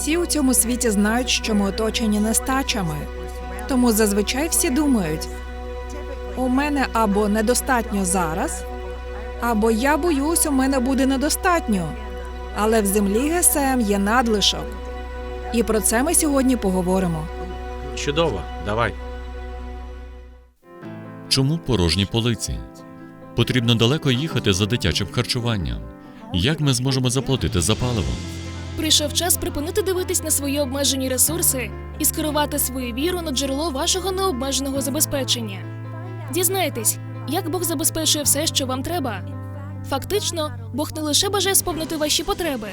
Всі у цьому світі знають, що ми оточені нестачами. Тому зазвичай всі думають: у мене або недостатньо зараз, або я боюсь, у мене буде недостатньо. Але в землі ГСМ є надлишок. І про це ми сьогодні поговоримо. Чудово, давай. Чому порожні полиці? Потрібно далеко їхати за дитячим харчуванням. Як ми зможемо заплатити за паливо? Прийшов час припинити дивитись на свої обмежені ресурси і скерувати свою віру на джерело вашого необмеженого забезпечення. Дізнайтесь, як Бог забезпечує все, що вам треба. Фактично, Бог не лише бажає сповнити ваші потреби,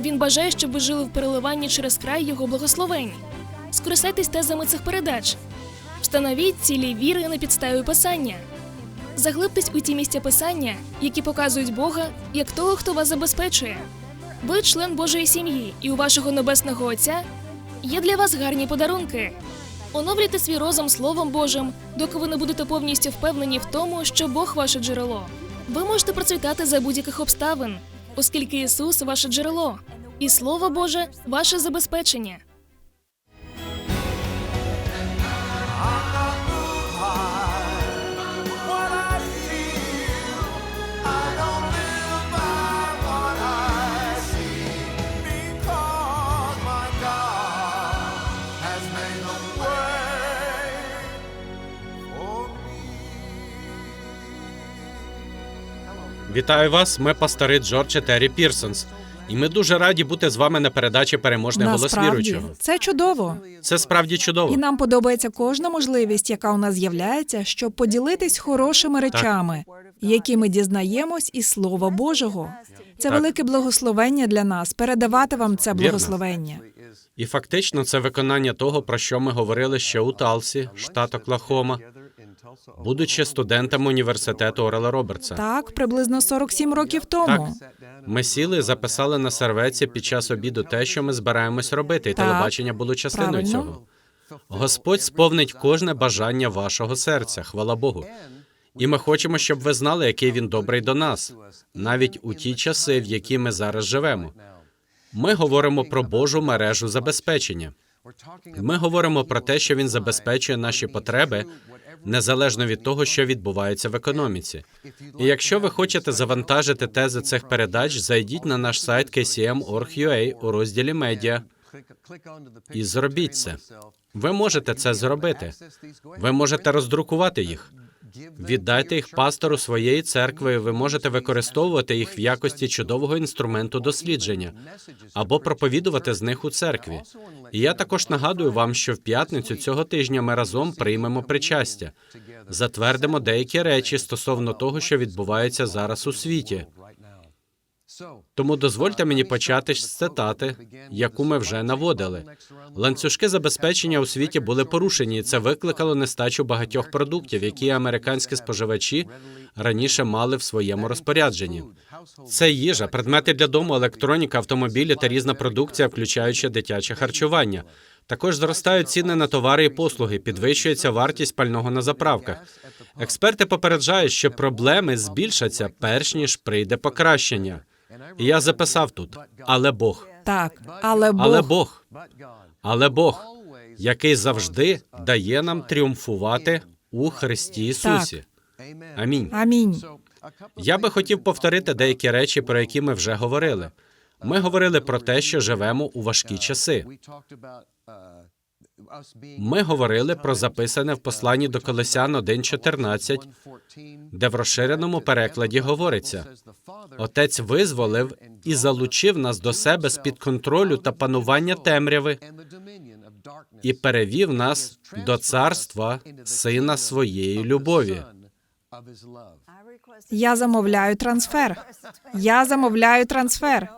він бажає, щоб ви жили в переливанні через край його благословень. Скористайтесь тезами цих передач, встановіть цілі віри на підставі писання. Заглибтесь у ті місця писання, які показують Бога як того, хто вас забезпечує. Ви член Божої сім'ї, і у вашого небесного Отця є для вас гарні подарунки. Оновлюйте свій розум Словом Божим, доки ви не будете повністю впевнені в тому, що Бог ваше джерело. Ви можете процвітати за будь-яких обставин, оскільки Ісус ваше джерело, і Слово Боже ваше забезпечення. Вітаю вас. Ми пастори Джордж і Террі Пірсонс. І ми дуже раді бути з вами на передачі Переможний голос віруючого. це чудово. Це справді чудово. І нам подобається кожна можливість, яка у нас з'являється, щоб поділитись хорошими речами, які ми дізнаємось із Слова Божого. Це Так. велике благословення для нас передавати вам це Вірно. благословення. І фактично це виконання того, про що ми говорили ще у Талсі, штат Оклахома, будучи студентами університету Орела Робертса. Так, приблизно 47 років тому. Ми сіли і записали на сервеці під час обіду те, що ми збираємось робити, і Так. телебачення було частиною Правильно. цього. Господь сповнить кожне бажання вашого серця, хвала Богу. І ми хочемо, щоб ви знали, який він добрий до нас, навіть у ті часи, в які ми зараз живемо. Ми говоримо про Божу мережу забезпечення. Ми говоримо про те, що він забезпечує наші потреби незалежно від того, що відбувається в економіці. І якщо ви хочете завантажити тези цих передач, зайдіть на наш сайт kcm.org.ua у розділі медіа і зробіть це. Ви можете це зробити. Ви можете роздрукувати їх. Віддайте їх пастору своєї церкви. Ви можете використовувати їх в якості чудового інструменту дослідження або проповідувати з них у церкві. І я також нагадую вам, що в п'ятницю цього тижня ми разом приймемо причастя, затвердимо деякі речі стосовно того, що відбувається зараз у світі. Тому дозвольте мені почати з цитати, яку ми вже наводили. Ланцюжки забезпечення у світі були порушені, і це викликало нестачу багатьох продуктів, які американські споживачі раніше мали в своєму розпорядженні. Це їжа, предмети для дому, електроніка, автомобілі та різна продукція, включаючи дитяче харчування. Також зростають ціни на товари і послуги, підвищується вартість пального на заправках. Експерти попереджають, що проблеми збільшаться перш ніж прийде покращення. І я записав тут, але Бог, Так, але Бог, але Бог, але Бог, який завжди дає нам тріумфувати у Христі Ісусі. Амінь. амінь. Я би хотів повторити деякі речі, про які ми вже говорили. Ми говорили про те, що живемо у важкі часи. Ми говорили про записане в посланні до Колосян 1.14, де в розширеному перекладі говориться: Отець визволив і залучив нас до себе з під контролю та панування темряви і перевів нас до царства сина своєї любові. Я замовляю трансфер. Я замовляю трансфер.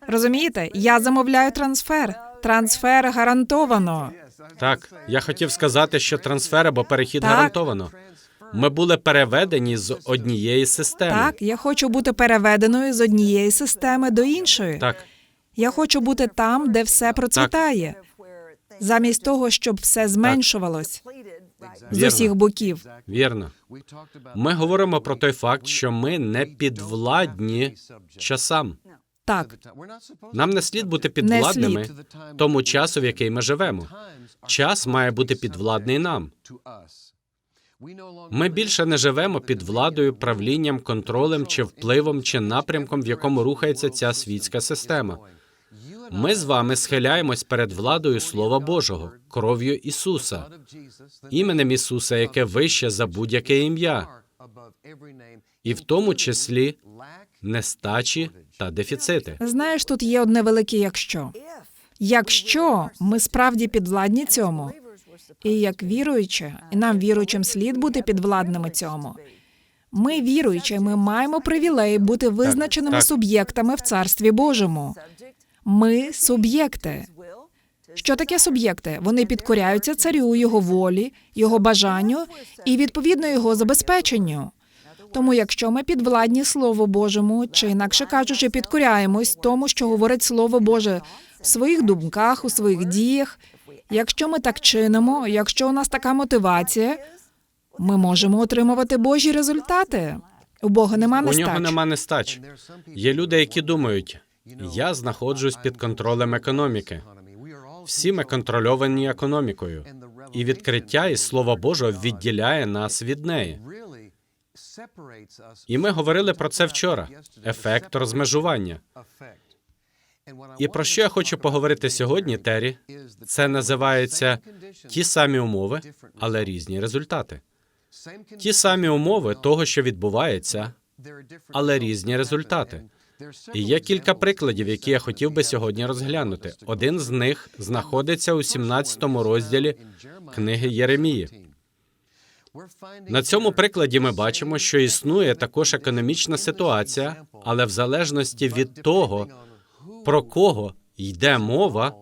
Розумієте? Я замовляю трансфер. Трансфер гарантовано. Так, я хотів сказати, що трансфер або перехід Так. гарантовано. Ми були переведені з однієї системи. Так, я хочу бути переведеною з однієї системи до іншої. Так, Я хочу бути там, де все процвітає, замість того, щоб все зменшувалось з Вірно. усіх боків. вірно. Ми говоримо про той факт, що ми не підвладні часам. Так, Нам не слід бути підвладними слід. тому часу, в який ми живемо. Час має бути підвладний нам. Ми більше не живемо під владою, правлінням, контролем чи впливом чи напрямком, в якому рухається ця світська система. Ми з вами схиляємось перед владою Слова Божого, кров'ю Ісуса, іменем Ісуса, яке вище за будь-яке ім'я, і в тому числі нестачі та дефіцити. знаєш, тут є одне велике якщо. Якщо ми справді підвладні цьому, і як віруючі, і нам віруючим слід бути підвладними цьому. Ми віруючі, ми маємо привілей бути визначеними так. суб'єктами в царстві Божому. Ми суб'єкти. Що таке суб'єкти? Вони підкоряються царю, його волі, його бажанню і відповідно його забезпеченню. Тому, якщо ми підвладні Слову Божому, чи інакше кажучи, підкоряємось тому, що говорить Слово Боже в своїх думках, у своїх діях, якщо ми так чинимо, якщо у нас така мотивація, ми можемо отримувати Божі результати. У Бога нема нестач. У нього нема нестач. Є люди, які думають, я знаходжусь під контролем економіки. Всі ми контрольовані економікою, і відкриття із Слова Божого відділяє нас від неї. І ми говорили про це вчора. Ефект розмежування. І про що я хочу поговорити сьогодні, Террі? Це називається ті самі умови, але різні результати. Ті самі умови того, що відбувається, але різні результати. І є кілька прикладів, які я хотів би сьогодні розглянути. Один з них знаходиться у 17 розділі книги Єремії. На цьому прикладі ми бачимо, що існує також економічна ситуація, але в залежності від того, про кого йде мова,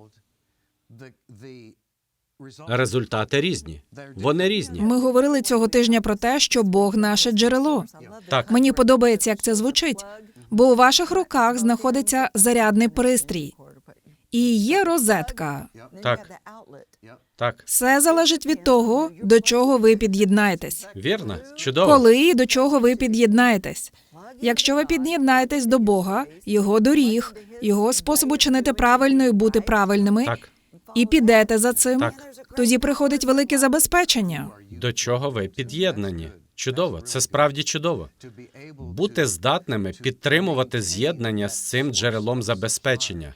результати різні. Вони різні. Ми говорили цього тижня про те, що Бог наше джерело. Так, Мені подобається, як це звучить, бо у ваших руках знаходиться зарядний пристрій і є розетка. так, так. Все залежить від того, до чого ви під'єднаєтесь. Вірно, чудово. Коли і до чого ви під'єднаєтесь. Якщо ви під'єднаєтесь до Бога, його доріг, його способу чинити правильно і бути правильними, Так, і підете за цим, Так. тоді приходить велике забезпечення. до чого ви під'єднані? Чудово, це справді чудово. Бути здатними підтримувати з'єднання з цим джерелом забезпечення.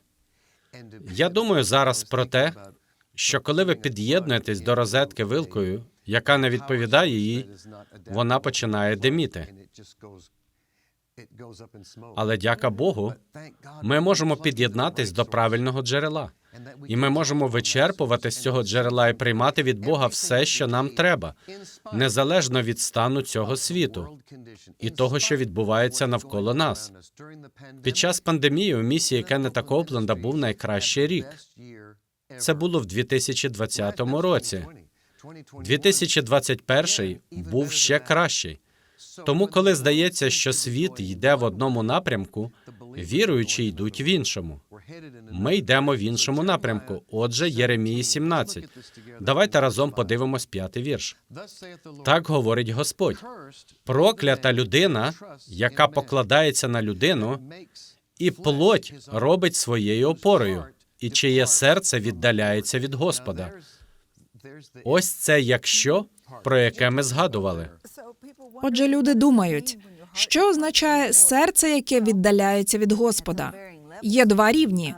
Я думаю зараз про те, що коли ви під'єднуєтесь до розетки вилкою, яка не відповідає їй, вона починає диміти. Але дяка Богу, ми можемо під'єднатись до правильного джерела, і ми можемо вичерпувати з цього джерела і приймати від Бога все, що нам треба, незалежно від стану цього світу і того, що відбувається навколо нас. Під час пандемії у місії Кеннета Копленда був найкращий рік. Це було в 2020 році. 2021 був ще кращий. Тому, коли здається, що світ йде в одному напрямку, віруючі йдуть в іншому. Ми йдемо в іншому напрямку. Отже, Єремії 17. Давайте разом подивимось п'ятий вірш. Так говорить Господь. Проклята людина, яка покладається на людину, і плоть робить своєю опорою, і чиє серце віддаляється від Господа. Ось це якщо, про яке ми згадували. Отже, люди думають, що означає серце, яке віддаляється від Господа. Є два рівні,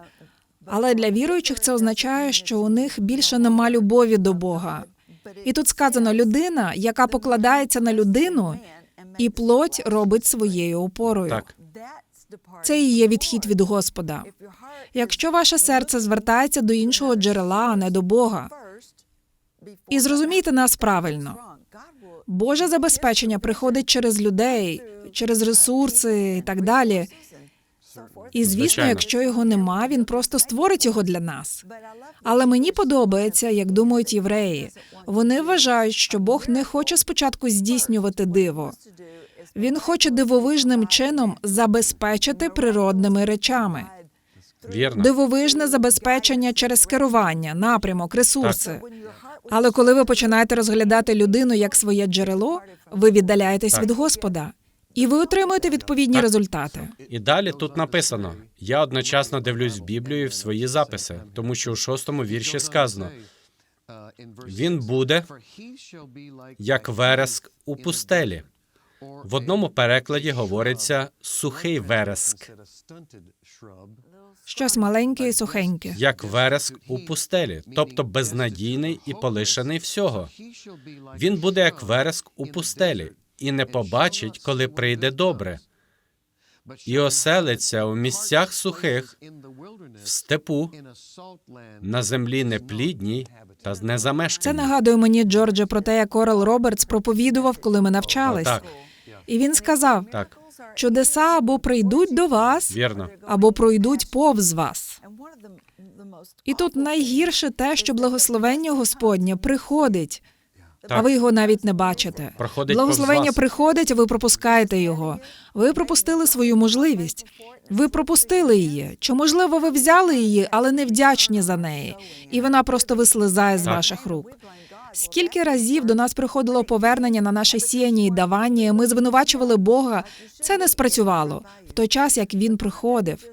але для віруючих це означає, що у них більше нема любові до Бога. І тут сказано людина, яка покладається на людину, і плоть робить своєю опорою. Так, Це і є відхід від Господа. Якщо ваше серце звертається до іншого джерела, а не до Бога, і зрозумійте нас правильно. Боже забезпечення приходить через людей, через ресурси і так далі. І звісно, якщо його нема, він просто створить його для нас. Але мені подобається, як думають євреї. Вони вважають, що Бог не хоче спочатку здійснювати диво. Він хоче дивовижним чином забезпечити природними речами. вірно. Дивовижне забезпечення через керування, напрямок, ресурси. Але коли ви починаєте розглядати людину як своє джерело, ви віддаляєтесь від Господа. і ви отримуєте відповідні результати. І далі тут написано: я одночасно дивлюсь в Біблію і в свої записи, тому що у шостому вірші сказано: він буде як вереск у пустелі. В одному перекладі говориться сухий вереск, Щось маленьке і сухеньке. як вереск у пустелі, тобто безнадійний і полишений всього. Він буде як вереск у пустелі і не побачить, коли прийде добре, і оселиться у місцях сухих, в степу, на землі неплідній та Це нагадує мені Джорджа про те, як Орел Робертс проповідував, коли ми навчались. Так, І він сказав: так, чудеса або прийдуть до вас, вірно. або пройдуть повз вас. І тут найгірше те, що благословення Господнє приходить, а ви його навіть не бачите. Проходить Благословення приходить, а ви пропускаєте його. Ви пропустили свою можливість. Ви пропустили її. Чи можливо ви взяли її, але не вдячні за неї, і вона просто вислизає з Так. ваших рук. Скільки разів до нас приходило повернення на наше сіяння і давання, ми звинувачували Бога. Це не спрацювало в той час, як він приходив.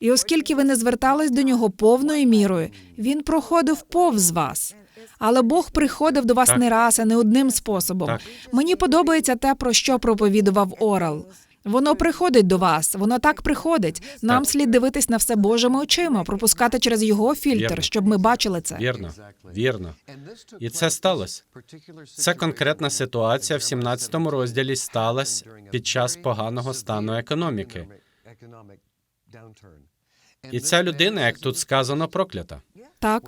І оскільки ви не звертались до нього повною мірою, він проходив повз вас. Але Бог приходив до вас Так. не раз, а не одним способом. Так. Мені подобається те, про що проповідував Орел. Воно приходить до вас, воно так приходить. Нам Так. слід дивитись на все Божими очима, пропускати через його фільтр, Вірно. щоб ми бачили це. Вірно, вірно. І це сталося. Це конкретна ситуація в 17 розділі сталася під час поганого стану економіки. І ця людина, як тут сказано, проклята. Так,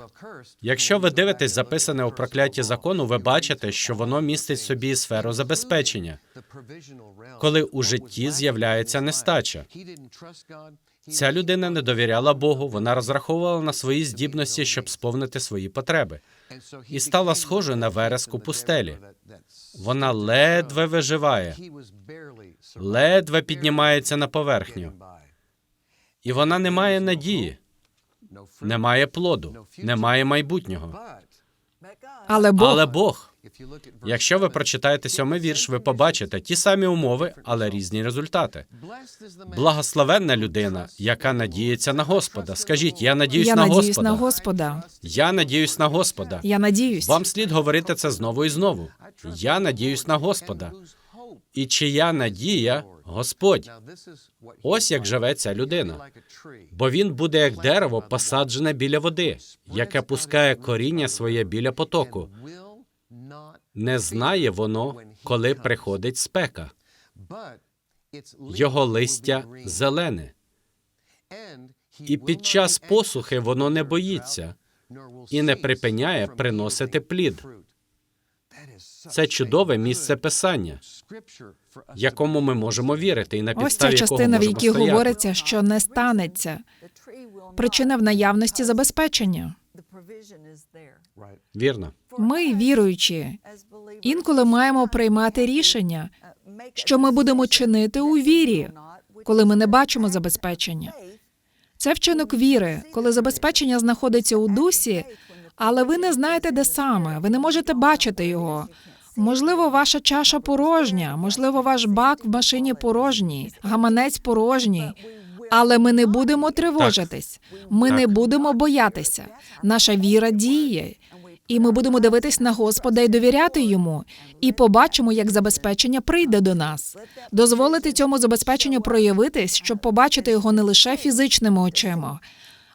Якщо ви дивитесь записане у прокляті закону, ви бачите, що воно містить собі сферу забезпечення, коли у житті з'являється нестача. Ця людина не довіряла Богу, вона розраховувала на свої здібності, щоб сповнити свої потреби, і стала схожою на вереск у пустелі. Вона ледве виживає, ледве піднімається на поверхню, і вона не має надії, не має плоду, не має майбутнього. але Бог Але Бог, якщо ви прочитаєте сьомий вірш, ви побачите ті самі умови, але різні результати. Благословенна людина, яка надіється на Господа. Скажіть, я надіюсь я на надіюсь Господа. на Господа. Я надіюсь на Господа. Я надіюсь. Вам слід говорити це знову і знову. Я надіюсь на Господа. І чия надія Господь. Ось як живе ця людина. Бо він буде як дерево, посаджене біля води, яке пускає коріння своє біля потоку. Не знає воно, коли приходить спека. Його листя зелене, і під час посухи воно не боїться і не припиняє приносити плід. Це чудове місце писання, якому ми можемо вірити, і на Ось ця підставі частина, в якій стояти. говориться, що не станеться. Причина в наявності забезпечення. Вірно, Ми, віруючі, інколи маємо приймати рішення, що ми будемо чинити у вірі, коли ми не бачимо забезпечення. Це вчинок віри, коли забезпечення знаходиться у дусі, але ви не знаєте, де саме, ви не можете бачити його. Можливо, ваша чаша порожня, можливо, ваш бак в машині порожній, гаманець порожній. Але ми не будемо тривожитись, ми Так. не будемо боятися. Наша віра діє, і ми будемо дивитись на Господа і довіряти йому, і побачимо, як забезпечення прийде до нас. Дозволити цьому забезпеченню проявитись, щоб побачити його не лише фізичними очима,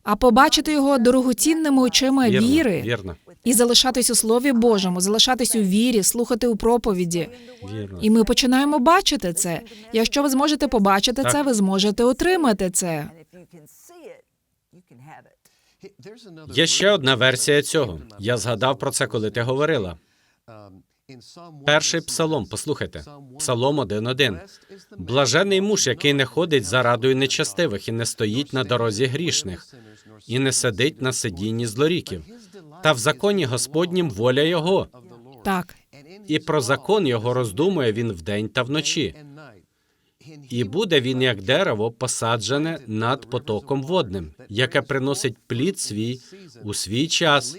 а побачити його дорогоцінними очима вірно, віри вірно, і залишатись у Слові Божому, залишатись у вірі, слухати у проповіді. вірно. І ми починаємо бачити це. Якщо ви зможете побачити Так. це, ви зможете отримати це. Є ще одна версія цього. Я згадав про це, коли ти говорила. Перший псалом, послухайте, псалом 1.1. Блажений муж, який не ходить за радою нечастивих і не стоїть на дорозі грішних, і не сидить на сидінні злоріків. Та в законі Господнім воля його, Так, і про закон його роздумує він вдень та вночі. І буде він як дерево, посаджене над потоком водним, яке приносить плід свій у свій час,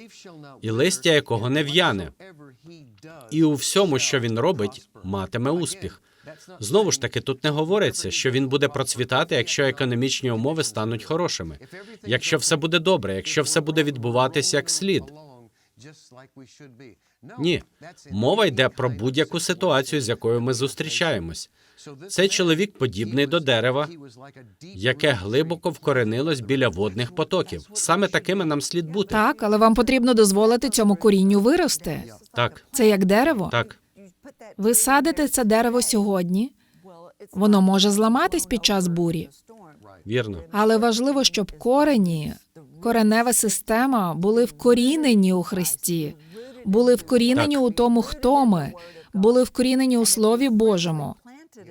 і листя якого не в'яне. І у всьому, що він робить, матиме успіх. Знову ж таки, тут не говориться, що він буде процвітати, якщо економічні умови стануть хорошими. Якщо все буде добре, якщо все буде відбуватися як слід. Ні, мова йде про будь-яку ситуацію, з якою ми зустрічаємось. Цей чоловік подібний до дерева, яке глибоко вкоренилось біля водних потоків. Саме такими нам слід бути. Так, але вам потрібно дозволити цьому корінню вирости. Так, Це як дерево. так. Ви садите це дерево сьогодні. Воно може зламатись під час бурі, Вірно. але важливо, щоб корені, коренева система були вкорінені у Христі, були вкорінені Так. у тому, хто ми, були вкорінені у Слові Божому.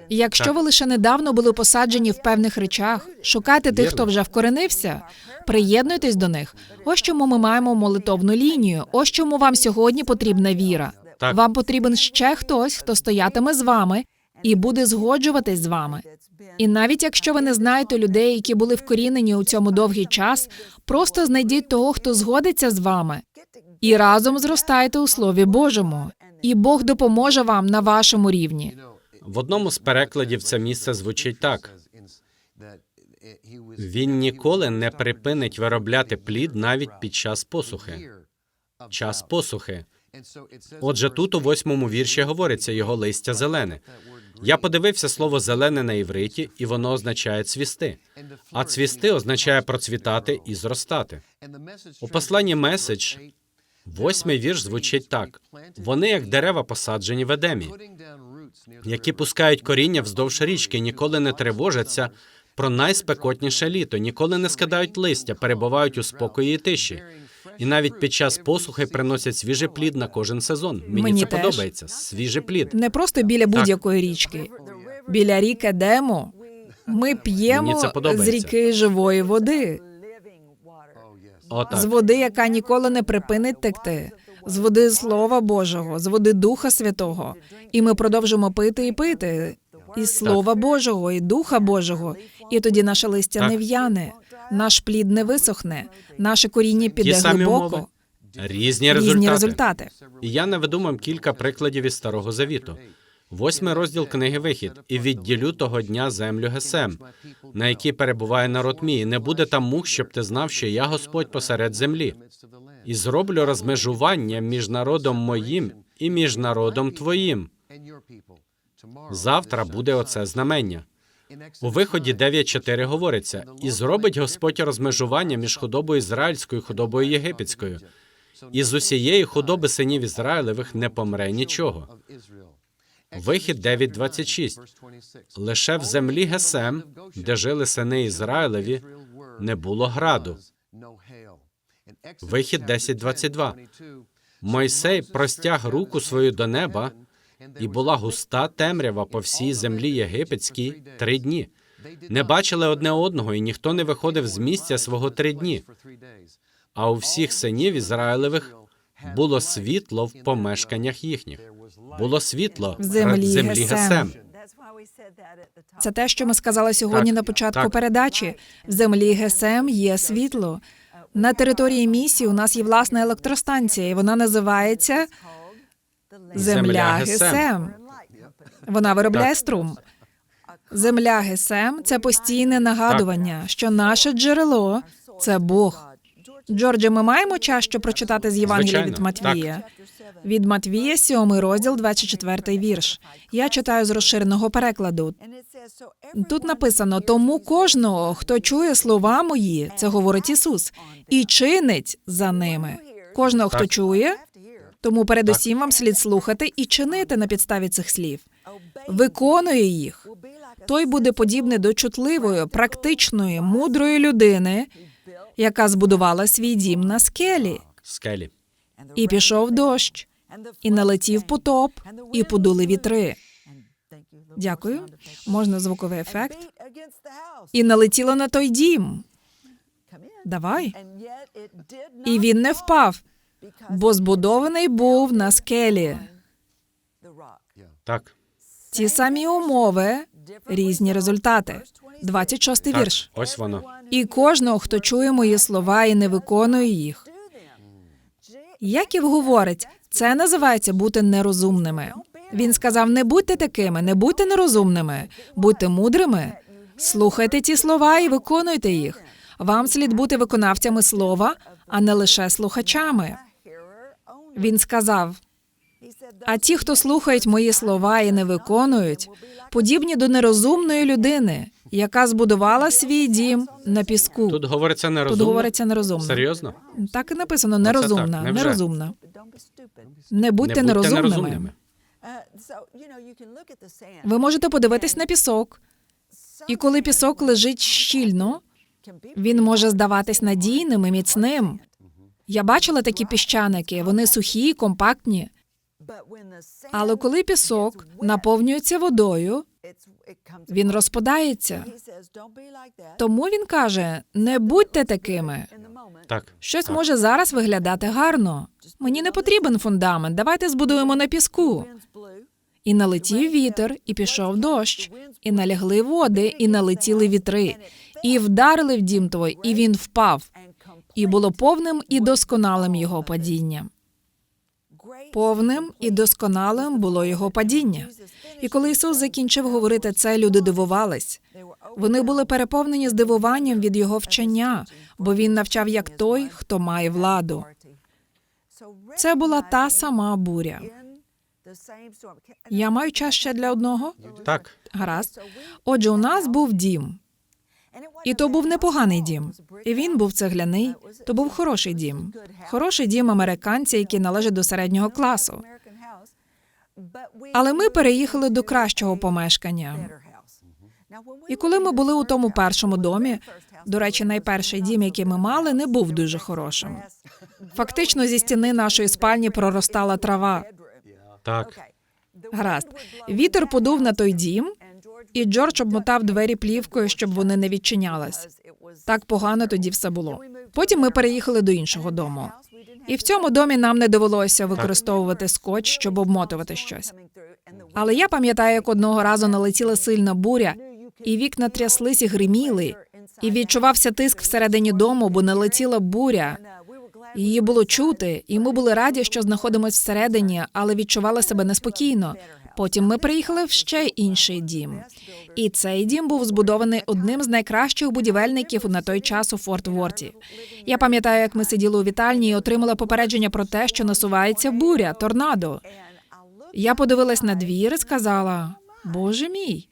І Якщо ви лише недавно були посаджені в певних речах, шукайте тих, хто вже вкоренився, приєднуйтесь до них. Ось чому ми маємо молитовну лінію. Ось чому вам сьогодні потрібна віра. Так. Вам потрібен ще хтось, хто стоятиме з вами і буде згоджуватись з вами. І навіть якщо ви не знаєте людей, які були вкорінені у цьому довгий час, просто знайдіть того, хто згодиться з вами, і разом зростайте у Слові Божому. І Бог допоможе вам на вашому рівні. В одному з перекладів це місце звучить так: він ніколи не припинить виробляти плід навіть під час посухи. Час посухи. Отже, тут у восьмому вірші говориться його листя зелене. Я подивився слово зелене на івриті, і воно означає цвісти. А цвісти означає процвітати і зростати. У посланні меседж восьмий вірш звучить так: вони, як дерева, посаджені в Едемі, які пускають коріння вздовж річки, ніколи не тривожаться про найспекотніше літо, ніколи не скидають листя, перебувають у спокої і тиші. І навіть під час посухи приносять свіжий плід на кожен сезон. Мені, Мені це теж. подобається. Свіжий плід. Не просто біля будь-якої річки, біля ріки Едему ми п'ємо з ріки живої води, з води, яка ніколи не припинить текти, з води Слова Божого, з води Духа Святого. І ми продовжимо пити і пити із Слова Божого, і Духа Божого. І тоді наше листя Так. не в'яне, наш плід не висохне, наше коріння піде умови. глибоко. Різні результати. Різні результати. І я наведу вам кілька прикладів із старого завіту. Восьмий розділ книги Вихід, і відділю того дня землю Гесем, на якій перебуває народ мій. І Не буде там мух, щоб ти знав, що я Господь посеред землі. І зроблю розмежування між народом моїм і між народом твоїм. Завтра буде оце знамення. У виході 9.4 говориться: і зробить Господь розмежування між худобою ізраїльською і худобою єгипетською. І з усієї худоби синів Ізраїлевих не помре нічого. Вихід 9.26. Лише в землі Гесем, де жили сини Ізраїлеві, не було граду. Вихід 10.22. Мойсей простяг руку свою до неба, і була густа темрява по всій землі єгипетській три дні. Не бачили одне одного, і ніхто не виходив з місця свого три дні. А у всіх синів Ізраїлевих було світло в помешканнях їхніх. Було світло В землі землі Гесем. Це те, що ми сказали сьогодні Так, на початку так. передачі. В землі Гесем є світло. На території місії у нас є власна електростанція, і вона називається Земля ГСМ. Вона виробляє струм. Земля Гесем це постійне нагадування, що наше джерело це Бог. Джордже, ми маємо час, щоб прочитати з Євангелія від Матвія. Від Матвія, 7 розділ, 24 вірш. Я читаю з розширеного перекладу. Тут написано: тому кожного, хто чує слова мої, це говорить Ісус, і чинить за ними. Кожного, хто Так. чує, тому передусім вам слід слухати і чинити на підставі цих слів. Виконує їх. Той буде подібний до чутливої, практичної, мудрої людини, яка збудувала свій дім на скелі. Скелі. І пішов дощ, і налетів потоп, і подули вітри. Дякую. Можна звуковий ефект. І налетіло на той дім. Давай. І він не впав, бо збудований був на скелі. Так. Ті самі умови, різні результати. 26 Так. вірш. Ось воно. І кожного, хто чує мої слова і не виконує їх. Яків говорить, це називається бути нерозумними. Він сказав: не будьте такими, не будьте нерозумними, будьте мудрими. Слухайте ті слова і виконуйте їх. Вам слід бути виконавцями слова, а не лише слухачами. Він сказав: а ті, хто слухають мої слова і не виконують, подібні до нерозумної людини, яка збудувала свій дім на піску. Тут говориться Тут говориться нерозумно. Серйозно? Так і написано нерозумна, так, нерозумна. Не Не будьте нерозумними. Ви можете подивитись на пісок, і коли пісок лежить щільно, він може здаватись надійним і міцним. Я бачила такі піщаники, вони сухі, компактні. Але коли пісок наповнюється водою, він розпадається. Тому він каже: не будьте такими. Так. Щось так. може зараз виглядати гарно. Мені не потрібен фундамент. Давайте збудуємо на піску. І налетів вітер, і пішов дощ, і налягли води, і налетіли вітри, і вдарили в дім твій, і він впав. І було повним і досконалим його падіння. Повним і досконалим було його падіння. І коли Ісус закінчив говорити це, люди дивувались. Вони були переповнені здивуванням від його вчення, бо він навчав як той, хто має владу. Це була та сама буря. Я маю час ще для одного. Так. Гаразд. Отже, у нас був дім, і то був непоганий дім. І він був цегляний. То був хороший дім. Хороший дім американця, який належить до середнього класу. Але ми переїхали до кращого помешкання. І коли ми були у тому першому домі, до речі, найперший дім, який ми мали, не був дуже хорошим. Фактично, зі стіни нашої спальні проростала трава. Так. Гаразд. Вітер подув на той дім, і Джордж обмотав двері плівкою, щоб вони не відчинялись. Так погано тоді все було. Потім ми переїхали до іншого дому. І в цьому домі нам не довелося використовувати скотч, щоб обмотувати щось. Але я пам'ятаю, як одного разу налетіла сильна буря, і вікна тряслись і гриміли, і відчувався тиск всередині дому, бо налетіла буря. Її було чути, і ми були раді, що знаходимося всередині, але відчували себе неспокійно. Потім ми приїхали в ще інший дім. І цей дім був збудований одним з найкращих будівельників на той час у Форт Ворті. Я пам'ятаю, як ми сиділи у вітальні і отримали попередження про те, що насувається буря, торнадо. Я подивилась на двір і сказала: Боже мій,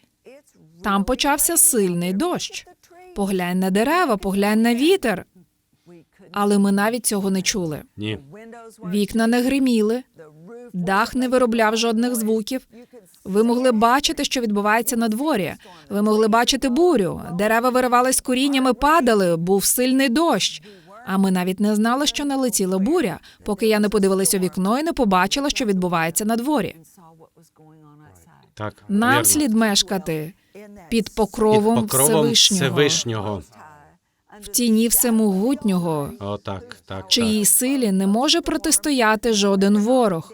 там почався сильний дощ. Поглянь на дерева, поглянь на вітер. Але ми навіть цього не чули. Ні. Вікна не гриміли, дах не виробляв жодних звуків. Ви могли бачити, що відбувається на дворі. Ви могли бачити бурю. Дерева виривались з коріннями, падали, був сильний дощ. А ми навіть не знали, що налетіла буря, поки я не подивилась у вікно і не побачила, що відбувається на дворі. Так. Нам вірно. слід мешкати під покровом, Під покровом Всевишнього, Всевишнього. в тіні всемогутнього, О, так, так, так. чиїй силі не може протистояти жоден ворог.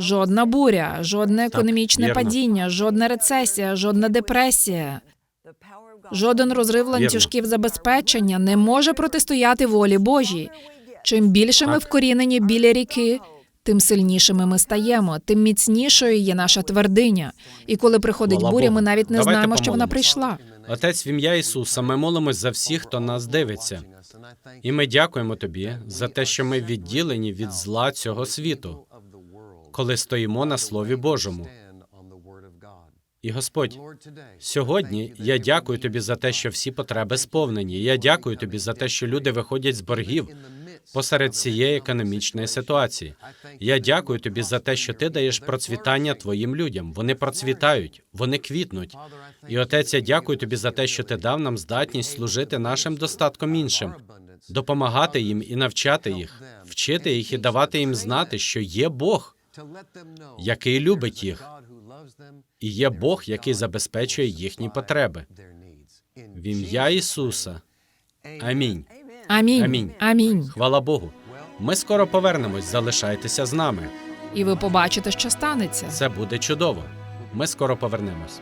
Жодна буря, жодне економічне вірно. падіння, жодна рецесія, жодна депресія, жоден розрив ланцюжків забезпечення не може протистояти волі Божій. Чим більше ми вкорінені біля ріки, тим сильнішими ми стаємо, тим міцнішою є наша твердиня. І коли приходить буря, ми навіть не Давайте знаємо, що вона прийшла. Отець, в ім'я Ісуса, ми молимось за всіх, хто нас дивиться. І ми дякуємо тобі за те, що ми відділені від зла цього світу, коли стоїмо на Слові Божому. І Господь, сьогодні я дякую тобі за те, що всі потреби сповнені. Я дякую тобі за те, що люди виходять з боргів посеред цієї економічної ситуації. Я дякую тобі за те, що ти даєш процвітання твоїм людям. Вони процвітають, вони квітнуть. І отець, я дякую тобі за те, що ти дав нам здатність служити нашим достатком іншим, допомагати їм і навчати їх, вчити їх і давати їм знати, що є Бог, який любить їх, і є Бог, який забезпечує їхні потреби. В ім'я Ісуса. Амінь. Амінь. Амінь. Амінь. Хвала Богу. Ми скоро повернемось. Залишайтеся з нами. І ви побачите, що станеться. Це буде чудово. Ми скоро повернемось.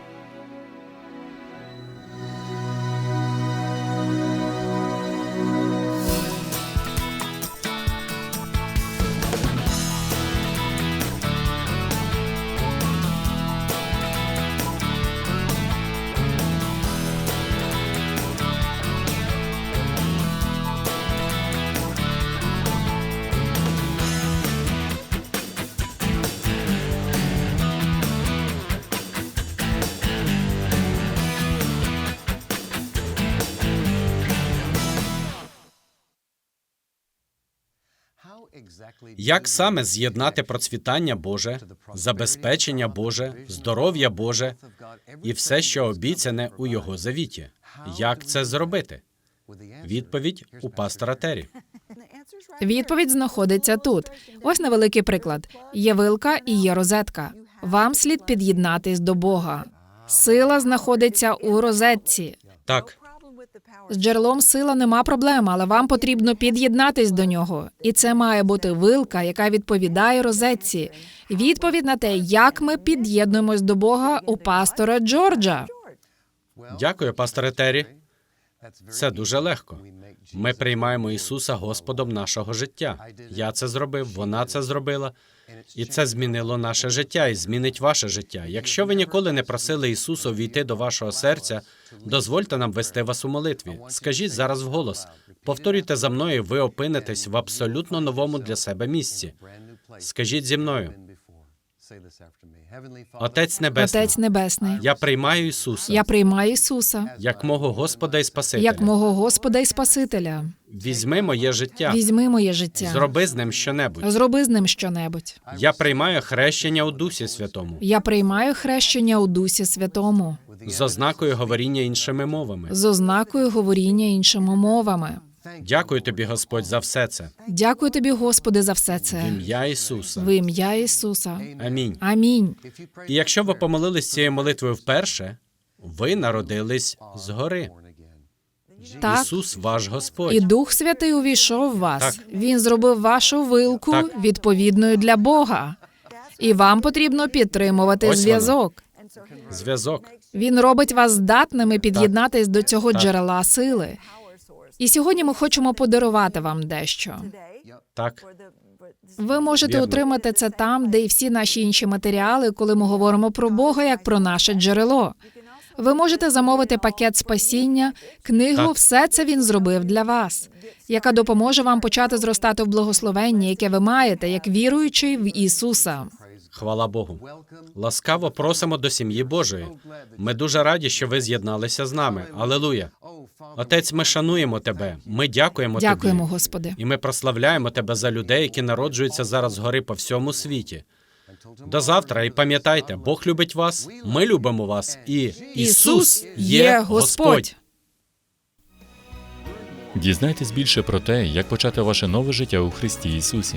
Як саме з'єднати процвітання Боже, забезпечення Боже, здоров'я Боже і все, що обіцяне у Його завіті? Як це зробити? Відповідь у пастора Тері. Відповідь знаходиться тут. Ось невеликий приклад: є вилка і є розетка. Вам слід під'єднатись до Бога. Сила знаходиться у розетці. Так, З джерелом сила нема проблем, але вам потрібно під'єднатись до нього. І це має бути вилка, яка відповідає розетці. Відповідь на те, як ми під'єднуємось до Бога у пастора Джорджа. дякую, пасторе Тері. Це дуже легко. Ми приймаємо Ісуса Господом нашого життя. Я це зробив, вона це зробила, і це змінило наше життя і змінить ваше життя. Якщо ви ніколи не просили Ісуса війти до вашого серця, дозвольте нам вести вас у молитві. Скажіть зараз вголос. Повторюйте за мною, ви опинитесь в абсолютно новому для себе місці. Скажіть зі мною, Отець Небесний, Отець Небесний, я приймаю Ісуса я приймаю Ісуса як мого Господа і Спасителя. як мого Господа і Спасителя. Візьми моє життя, Візьми моє життя, зроби з ним щонебудь. зроби з ним щонебудь. Я приймаю хрещення у Дусі Святому Я приймаю хрещення у Дусі Святому з ознакою говоріння іншими мовами. з ознакою говоріння іншими мовами. Дякую тобі, Господь, за все це. Дякую тобі, Господи, за все В це. ім'я Ісуса. В ім'я Ісуса. Амінь. Амінь. І якщо ви помолились цією молитвою вперше, ви народились згори. Так. Ісус ваш Господь. І Дух Святий увійшов в вас. Так. Він зробив вашу вилку Так. відповідною для Бога. І вам потрібно підтримувати Ось зв'язок. Зв'язок. Він робить вас здатними під'єднатись до цього джерела сили. І сьогодні ми хочемо подарувати вам дещо. Так. Ви можете Вірно. отримати це там, де і всі наші інші матеріали, коли ми говоримо про Бога як про наше джерело. Ви можете замовити пакет спасіння, книгу, Так. все це він зробив для вас, яка допоможе вам почати зростати в благословенні, яке ви маєте, як віруючий в Ісуса. Хвала Богу. Ласкаво просимо до сім'ї Божої. Ми дуже раді, що ви з'єдналися з нами. Алелуя. Отець, ми шануємо тебе. Ми дякуємо, Дякуємо, тобі. Господи. І ми прославляємо тебе за людей, які народжуються зараз згори по всьому світі. До завтра і пам'ятайте, Бог любить вас, ми любимо вас, і Ісус є Господь. Дізнайтесь більше про те, як почати ваше нове життя у Христі Ісусі.